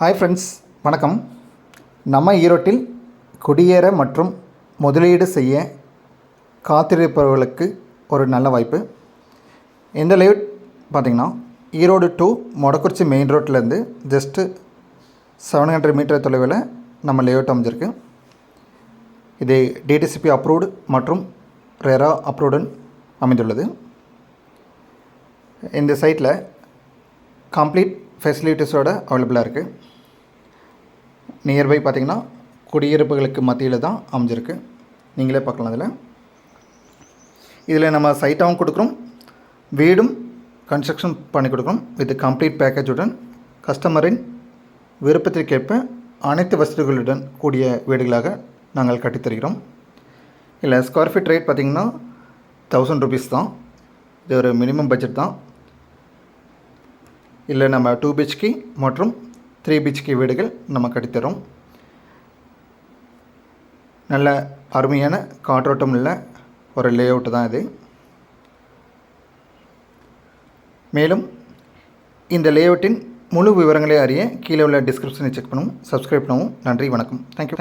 Hi friends வணக்கம். நம்ம ஈரோட்டில் குடியேற மற்றும் முதலீடு செய்ய காத்திருப்பவர்களுக்கு ஒரு நல்ல வாய்ப்பு. இந்த லேவுட் பார்த்திங்கன்னா ஈரோடு டு மொடக்குறிச்சி மெயின் ரோட்லேருந்து ஜஸ்ட்டு செவன் ஹண்ட்ரட் மீட்டர் தொலைவில் நம்ம லேஅவுட் அமைஞ்சிருக்கு. இது டிடிசிபி அப்ரூவ்டு மற்றும் ரெரா அப்ரூவ்டுன்னு அமைந்துள்ளது. இந்த சைட்டில் கம்ப்ளீட் ஃபெசிலிட்டிஸோட அவைலபிளாக இருக்குது நியர்பை பார்த்திங்கன்னா குடியிருப்புகளுக்கு மத்தியில் தான் அமைஞ்சிருக்கு. நீங்களே பார்க்கலாம் அதில் இதில் நம்ம சைட்டாகவும் கொடுக்குறோம். வீடும் கன்ஸ்ட்ரக்ஷன் பண்ணி கொடுக்குறோம். வித் கம்ப்ளீட் பேக்கேஜுடன் கஸ்டமரின் விருப்பத்திற்கேற்ப அனைத்து வசதிகளுடன் கூடிய வீடுகளாக நாங்கள் கட்டித்தருகிறோம். இல்லை ஸ்கொயர் ஃபீட் ரேட் பார்த்திங்கன்னா தௌசண்ட் ருபீஸ் தான். இது ஒரு மினிமம் பட்ஜெட் தான். இல்லை நம்ம டூ பிஹெச்கி மற்றும் த்ரீ பிஹெச்கி வீடுகள் நம்ம கட்டித்தரும். நல்ல அருமையான காற்றோட்டம் உள்ள ஒரு லே அவுட்டு தான் இது. மேலும் இந்த லே அவுட்டின் முழு விவரங்களை அறிய கீழே உள்ள டிஸ்கிரிப்ஷனை செக் பண்ணவும் சப்ஸ்கிரைப் பண்ணவும். நன்றி வணக்கம். தேங்க்யூ